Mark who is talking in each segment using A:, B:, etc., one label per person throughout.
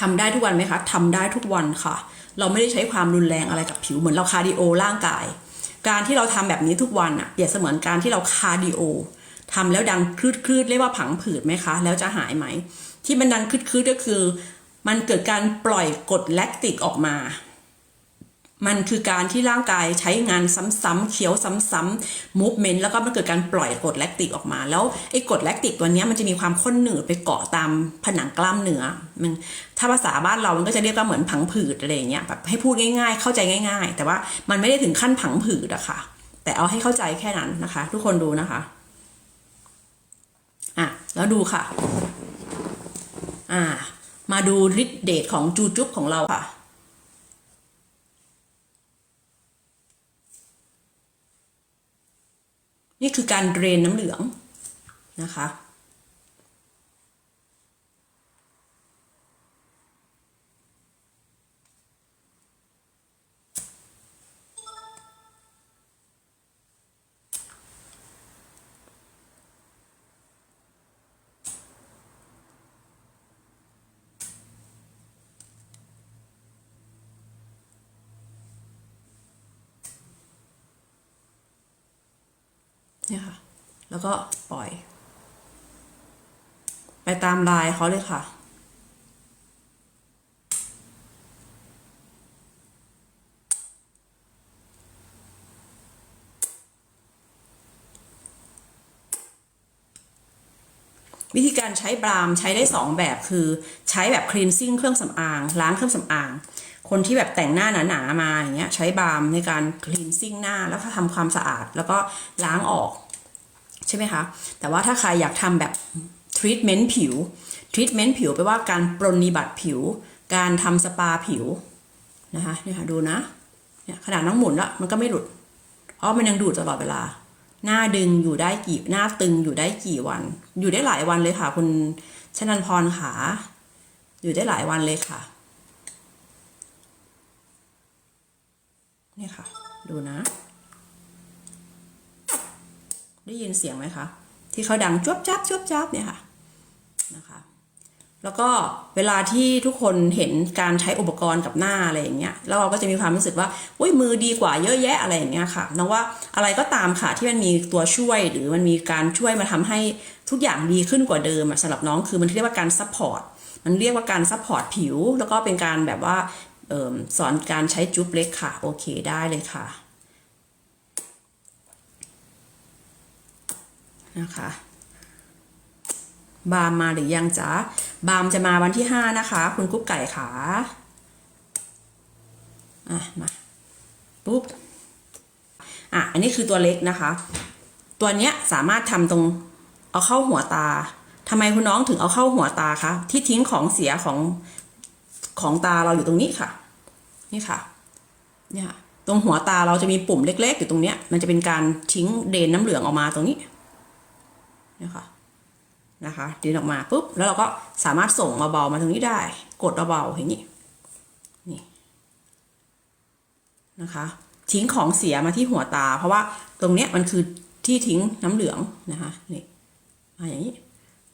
A: ทำได้ทุกวันไหมคะทำได้ทุกวันค่ะ เราไม่ได้ใช้ความรุนแรงอะไรกับผิวเหมือนเราคาร์ดิโอร่างกาย การที่เราทำแบบนี้ทุกวันอะเปรียบเสมือนการที่เราคาร์ดิโอทำแล้วดังคลืดคลืดๆเรียกว่าผังผืดไหมคะ แล้วจะหายไหม ที่มันดังคลืดคลืดๆก็คือ มันเกิดการปล่อยกรดแลคติกออกมา มันคือการที่ร่างกายใช้งานซ้ำๆเคี้ยวซ้ำๆมูฟเมนต์แล้วก็มันเกิดการปล่อยกรดแลคติกออกมา แล้วไอ้กรดแลคติกตัวนี้มันจะมีความข้นหนืดไปเกาะตามผนังกล้ามเนื้อมันถ้าภาษาบ้านเรามันก็จะเรียกว่าเหมือนผังผืดอะไรเงี้ยแบบให้พูดง่ายๆ เข้าใจง่าย ๆ แต่ว่ามันไม่ได้ถึงขั้นผังผืดอะค่ะ แต่เอาให้เข้าใจแค่นั้นนะคะ ทุกคนดูนะคะอะแล้วดูค่ะ อ่า มาดูฤทธิ์เดชของจูจุ๊บของเราค่ะ นี่คือการเดรนน้ำเหลืองนะคะ เนี่ยค่ะ แล้วก็ปล่อย ไปตามลายเขาเลยค่ะ วิธีการใช้บรามใช้ได้สองแบบคือใช้แบบคลีนซิ่งเครื่องสำอาง ล้างเครื่องสำอาง คนที่แบบแต่งหน้าหนาๆมาอย่างเงี้ยใช้บรามในการคลีนซิ่งหน้าแล้วก็ทำความสะอาดแล้วก็ล้างออก ใช่ไหมคะ แต่ว่าถ้าใครอยากทำแบบทรีทเมนต์ผิวทรีทเมนต์ผิวแปลว่าการปรนนิบัติผิว การทำสปาผิวนะคะเนี่ยค่ะดูนะเนี่ยขนาดน้องหมุนละมันก็ไม่หลุด เพราะมันยังดูดตลอดเวลา หน้าดึงอยู่ได้กี่หน้าตึงอยู่ได้กี่วัน อยู่ได้หลายวันเลยค่ะ คุณชนันพรขาอยู่ได้หลายวันเลยค่ะนี่ค่ะ ดูนะ ได้ยินเสียงไหมคะที่เขาดังจวบจับจวบจับเนี่ยค่ะ แล้วก็เวลาที่ทุกคนเห็นการใช้อุปกรณ์กับหน้าอะไรอย่างเงี้ยแล้วเราก็จะมีความรู้สึกว่าอุ้ยมือดีกว่าเยอะแยะอะไรอย่างเงี้ยค่ะน้องว่าอะไรก็ตามค่ะที่มันมีตัวช่วยหรือมันมีการช่วยมาทำให้ทุกอย่างดีขึ้นกว่าเดิมอะสำหรับน้องคือมันเรียกว่าการซัพพอร์ตมันเรียกว่าการซัพพอร์ตผิว แล้วก็เป็นการแบบว่าออสอนการใช้จุ๊บเล็กค่ะ โอเคได้เลยค่ะนะคะบามมาหรือยังจ๊ะ บามจะมาวันที่ห้านะคะ คุณกุ๊กไก่ขาอะมาปุ๊บอะอันนี้คือตัวเล็กนะคะ ตัวเนี้ยสามารถทำตรงเอาเข้าหัวตาทำไมคุณน้องถึงเอาเข้าหัวตาคะที่ทิ้งของเสียของของตาเราอยู่ตรงนี้ค่ะ นี่ค่ะ เนี่ยตรงหัวตาเราจะมีปุ่มเล็กๆอยู่ตรงเนี้ย มันจะเป็นการทิ้งเดนน้ำเหลืองออกมาตรงนี้นะคะ นะคะดึงออกมาปุ๊บแล้วเราก็สามารถส่งเบาๆมาตรงนี้ได้ กดเบาๆอย่างนี้นี่นะคะทิ้งของเสียมาที่หัวตา เพราะว่าตรงเนี้ยมันคือที่ทิ้งน้ำเหลืองนะคะนี่มาอย่างนี้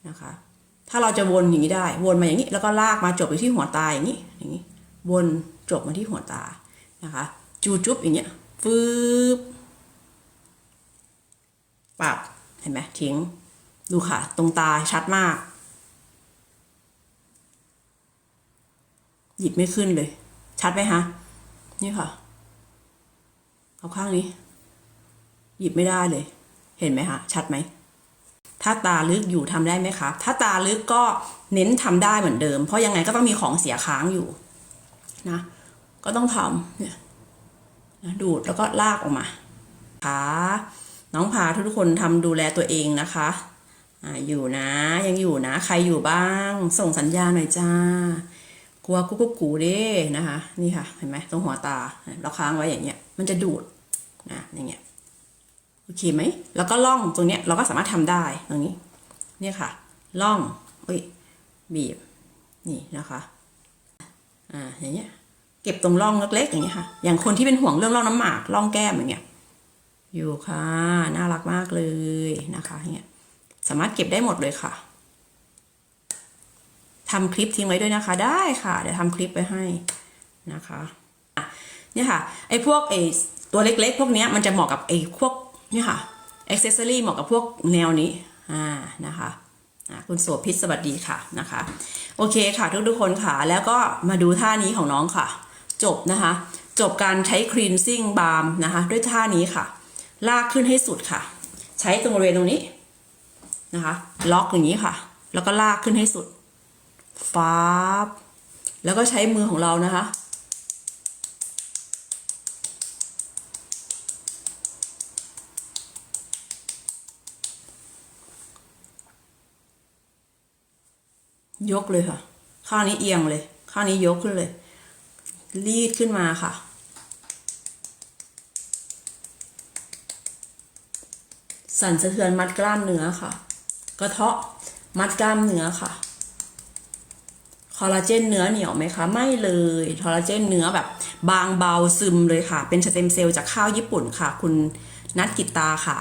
A: นะคะ ถ้าเราจะวนอย่างนี้ได้ วนมาอย่างนี้ แล้วก็ลากมาจบไปที่หัวตาอย่างนี้อย่างนี้ วนจบมาที่หัวตานะคะ จูจุ๊บอย่างเงี้ยฟืบปับเห็นไหมทิ้ง ดูค่ะ ตรงตาชัดมาก หยิบไม่ขึ้นเลย ชัดไหมคะนี่ค่ะ เอาข้างนี้ หยิบไม่ได้เลย เห็นไหมคะชัดไหมถ้าตาลึกอยู่ทำได้ไหมคะถ้าตาลึกก็เน้นทำได้เหมือนเดิม เพราะยังไงก็ต้องมีของเสียค้างอยู่นะก็ต้องทำเนี่ยนะดูดแล้วก็ลากออกมาค่ะน้องพาทุกคนทำดูแลตัวเองนะคะ ออยู่นะ ยังอยู่นะ ใครอยู่บ้าง ส่งสัญญาณหน่อยจ้ากลัวกุ๊กกุ๊กกูเด้นะคะ นี่ค่ะ เห็นไหมตรงหัวตาเราค้างไว้อย่างเงี้ย มันจะดูดนะอย่างเงี้ยโอเคไหมแล้วก็ล่องตรงเนี้ยเราก็สามารถทำได้ตรงนี้ เนี่ยค่ะ ล่องเอ้ยบีบนี่นะคะอ่าอย่างเงี้ยเก็บตรงร่องเล็กๆอย่างเงี้ยค่ะ อย่างคนที่เป็นห่วงเรื่องร่องน้ำหมากร่องแก้มอย่างเงี้ยอยู่ค่ะ น่ารักมากเลยนะคะอย่างเงี้ย สามารถเก็บได้หมดเลยค่ะทำคลิปทิ้งไว้ด้วยนะคะ ได้ค่ะ เดี๋ยวทำคลิปไปให้นะคะเนี่ยค่ะไอ้พวกไอ้ตัวเล็กๆ พวกเนี้ยมันจะเหมาะกับไอ้พวกเนี่ยค่ะอ็อกเซสซอรี่เหมาะกับพวกแนวนี้อ่านะคะคุณโสภิตสวัสดีค่ะนะคะ โอเคค่ะทุกๆคนค่ะ แล้วก็มาดูท่านี้ของน้องค่ะ จบนะคะ จบการใช้ครีนซิ่งบาร์มนะคะ ด้วยท่านี้ค่ะ ลากขึ้นให้สุดค่ะ ใช้ตรงบริเวณตรงนี้ นะคะ ล็อกอย่างนี้ค่ะ แล้วก็ลากขึ้นให้สุดฟ้าบแล้วก็ใช้มือของเรานะคะ ยกเลยค่ะ ข้างนี้เอียงเลย ข้างนี้ยกขึ้นเลย รีดขึ้นมาค่ะสั่นสะเทือนมัดกล้ามเนื้อค่ะ กระเทาะมัดกล้ามเนื้อค่ะ คอลลาเจนเนื้อเหนียวไหมคะ ไม่เลย คอลลาเจนเนื้อแบบ บางเบาซึมเลยค่ะ เป็นสเต็มเซลล์จากข้าวญี่ปุ่นค่ะ คุณนัทกิตตาค่ะ